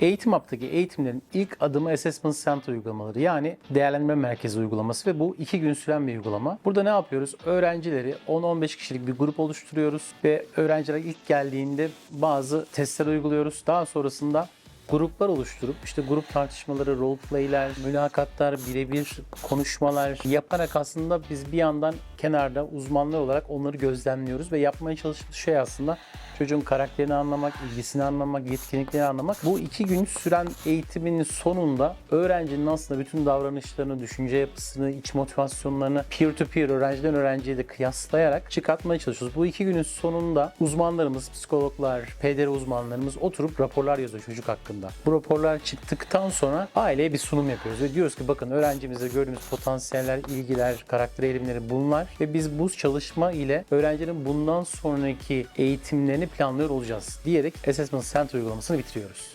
Eğitim Hub'daki eğitimlerin ilk adımı Assessment Center uygulamaları yani değerlendirme merkezi uygulaması ve bu iki gün süren bir uygulama. Burada ne yapıyoruz? Öğrencileri 10-15 kişilik bir grup oluşturuyoruz ve öğrenciler ilk geldiğinde bazı testler uyguluyoruz. Daha sonrasında gruplar oluşturup işte grup tartışmaları, role play'ler, mülakatlar, birebir konuşmalar yaparak aslında biz bir yandan kenarda uzmanlar olarak onları gözlemliyoruz ve yapmaya çalıştığımız şey aslında çocuğun karakterini anlamak, ilgisini anlamak, yetkinliklerini anlamak. Bu iki gün süren eğitimin sonunda öğrencinin aslında bütün davranışlarını, düşünce yapısını, iç motivasyonlarını peer to peer öğrenciden öğrenciye de kıyaslayarak çıkartmaya çalışıyoruz. Bu iki günün sonunda uzmanlarımız, psikologlar, PDR uzmanlarımız oturup raporlar yazıyor çocuk hakkında. Bu raporlar çıktıktan sonra aileye bir sunum yapıyoruz ve diyoruz ki bakın öğrencimizde gördüğümüz potansiyeller, ilgiler, karakter eğilimleri bunlar ve biz bu çalışma ile öğrencinin bundan sonraki eğitimlerini planlıyor olacağız diyerek Assessment Center uygulamasını bitiriyoruz.